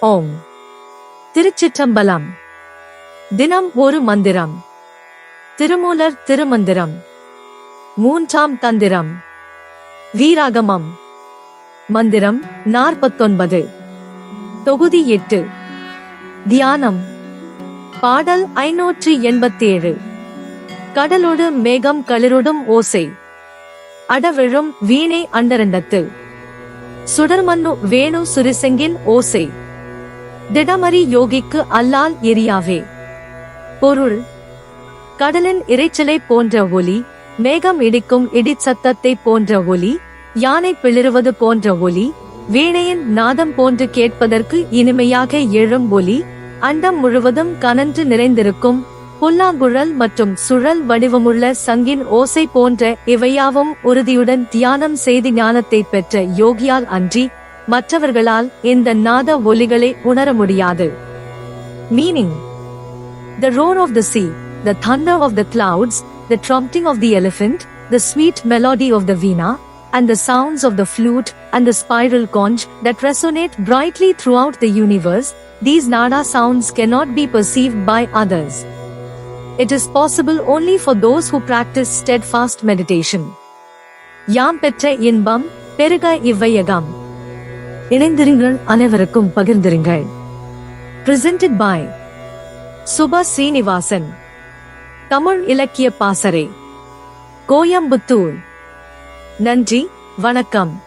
ஓம். திருச்சிற்றம்பலம். தினம் ஒரு மந்திரம். திருமூலர் திருமந்திரம். மூன்றாம் தந்திரம். வீராகமம். மந்திரம் நாற்பத்தொன்பது. தொகுதி எட்டு. தியானம். பாடல் ஐநூற்றி எண்பத்தேழு. கடலோடு மேகம் களிரொடும் ஓசை. அடவிழும் வீணை அண்டரண்டத்து. சுடர்மன்னு வேணு சுரிசெங்கின் ஓசை. திடமறி யோகிக்கு அல்லால் எரியாவே பொருள் கடலின் இறைச்சலை போன்ற ஒலி மேகம் இடிக்கும் இடிச்சத்தத்தை போன்ற ஒலி யானை பிளிருவது போன்ற ஒலி வீணையின் நாதம் போன்று கேட்பதற்கு இனிமையாக எழும் ஒலி அண்டம் முழுவதும் கனன்று நிறைந்திருக்கும் புல்லாங்குழல் மற்றும் சுழல் வடிவமுள்ள சங்கின் ஓசை போன்ற இவையாவும் உறுதியுடன் தியானம் செய்து ஞானத்தை பெற்ற யோகியால் அன்றி மற்றவர்களால் இந்த நாத ஒலிகளை உணர முடியாது meaning The roar of the sea, the thunder of the clouds, the trumpeting of the elephant, the sweet melody of the veena, and the sounds of the flute and the spiral conch that resonate brightly throughout the universe, these nada sounds cannot be perceived by others. It is possible only for those who practice steadfast meditation. யாம் பெற்ற இன்பம் பெருக இவ்வையகம் இணைந்திருங்கள் அனைவருக்கும் பகிர்ந்திருங்கள். Presented by Subha Srinivasan Tamil இலக்கிய பாசறை கோயம்புத்தூர் நன்றி வணக்கம்.